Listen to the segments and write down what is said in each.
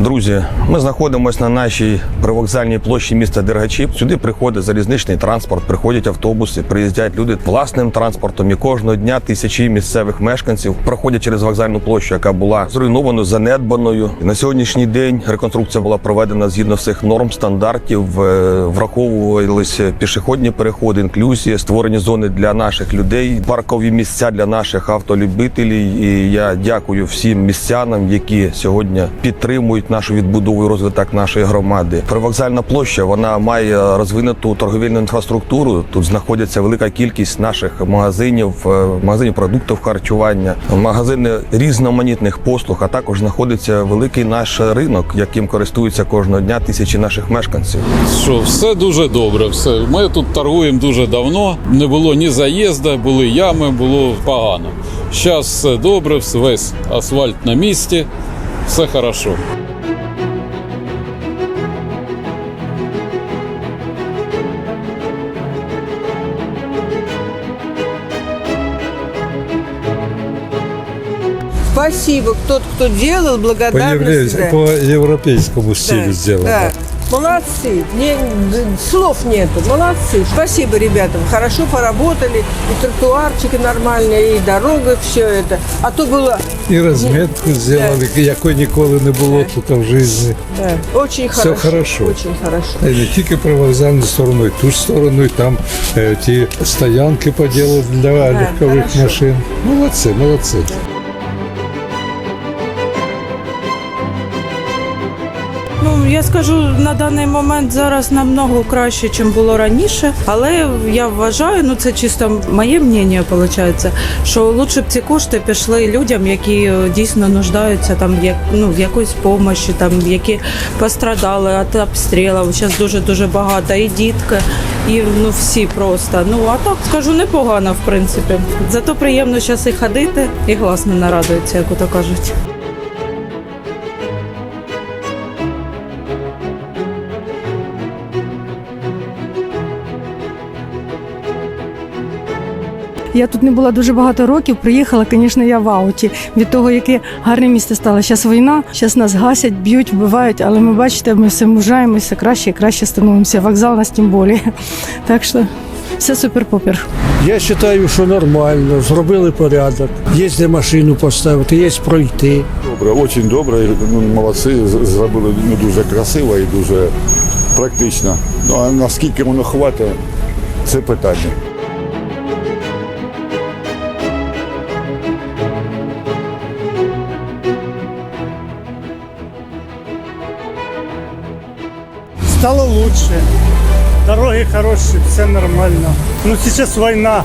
Друзі, ми знаходимося на нашій привокзальній площі міста Дергачі. Сюди приходить залізничний транспорт, приходять автобуси, приїздять люди власним транспортом. І кожного дня тисячі місцевих мешканців проходять через вокзальну площу, яка була зруйнованою, занедбаною. На сьогоднішній день реконструкція була проведена згідно всіх норм стандартів. Е, Враховувалися пішохідні переходи, інклюзія, створені зони для наших людей, паркові місця для наших автолюбителів. І я дякую всім містянам, які сьогодні підтримують нашу відбудову і розвиток нашої громади. Привокзальна площа вона має розвинуту торговельну інфраструктуру. Тут знаходиться велика кількість наших магазинів, е, магазинів продуктів харчування, магазини різноманітних послуг. А також знаходиться великий наш ринок, яким користуються кожного дня тисячі наших мешканців. Що все дуже добре. Все. Ми тут торгуємо дуже давно. Не було ні заїзду, були ями, було погано. Зараз все добре, весь асфальт на місці, все хорошо. Спасибо. Тот, кто делал, По, благодарность. евре- да. по европейскому стилю Да, сделано. Да. Молодцы. Не- д- слов нету. Молодцы. Спасибо ребятам. Хорошо поработали. И тротуарчики нормальные, и дорога, все это. А то было І розмітку зробили, якої ніколи не було тут в житті. да, очень Все хорошо. хорошо. Очень хорошо. І не тільки привокзальну сторону, і ту ж сторону, і там е, ті стоянки поділили для легкових хорошо. машин. Молодці, молодці. Ну Я скажу на даний момент зараз намного краще, ніж було раніше. Але я вважаю, ну це чисто моє мнення, виходить, що лучше б ці кошти пішли людям, які е, дійсно нуждаються там як ну в якоїсь допомоги, там які пострадали від обстрілів. Зараз дуже дуже багато. І дітки, і ну всі просто. Ну а так скажу непогано, в принципі. Зато приємно зараз і ходити, і глас не нарадується, як ото кажуть. Я тут не була дуже багато років. Приїхала, звісно, я в ауті. Від того, яке гарне місто стало. Зараз війна, зараз нас гасять, б'ють, вбивають, але ми бачите, ми все мужаємося краще і краще становимося. Вокзал нас тим більше. Так що все супер-попер. Я вважаю, що нормально, зробили порядок. Є де машину поставити, є пройти. Добре, дуже добре. Ну, молодці, зробили ну, дуже красиво і дуже практично. Ну а наскільки воно хватить, це питання. Стало лучше. Дороги хороші, все нормально. Ну зараз війна,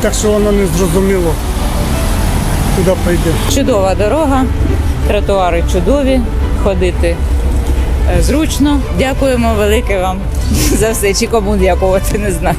так що воно не зрозуміло, куди пойде. Чудова дорога, тротуари чудові, ходити е, зручно. Дякуємо велике вам за все. Чи кому дякувати, не знаю.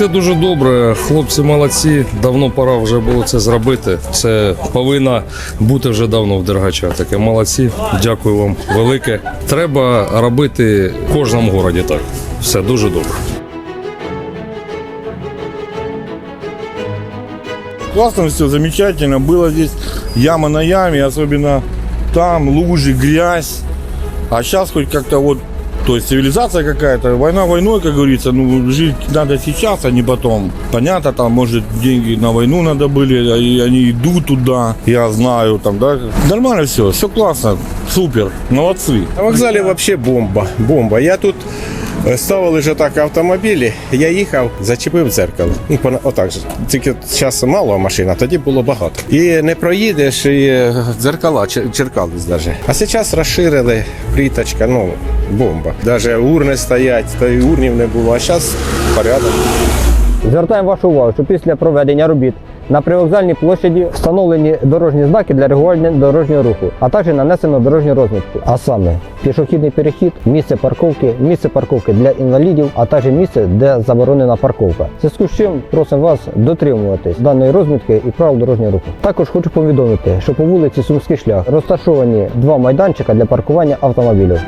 Все дуже добре. Хлопці молодці. Давно пора вже було це зробити. Це повинно бути вже давно в Дергача. Таке молодці. Дякую вам велике. Треба робити в кожному городі так. Все дуже добре. Классно все, замечательно. Было здесь яма на яме, особенно там лужи, грязь. А сейчас хоть как-то вот, то есть цивилизация какая-то, война войной, как говорится, ну жить надо сейчас, а не потом. Понятно, там может деньги на войну надо были, и они идут туда, я знаю, там, да. Нормально все, все классно, супер, молодцы. На вокзалі взагалі бомба. Бомба. Я тут ставили вже так автомобілі, я їхав, зачепив дзеркало. Пона- отак же. Тільки зараз мало машин, а тоді було багато. І не проїдеш, і е, дзеркала черкались навіть. А зараз розширили пліточка, ну, бомба. Навіть урни стоять, то і урнів не було, а зараз порядок. Звертаємо вашу увагу, що після проведення робіт На привокзальній площаді встановлені дорожні знаки для регулювання дорожнього руху, а також нанесено дорожню розмітку. А саме пішохідний перехід, місце парковки, місце парковки для інвалідів, а також місце, де заборонена парковка. Зв'язку з чим просимо вас дотримуватись даної розмітки і правил дорожнього руху. Також хочу повідомити, що по вулиці Сумський шлях розташовані два майданчика для паркування автомобілів.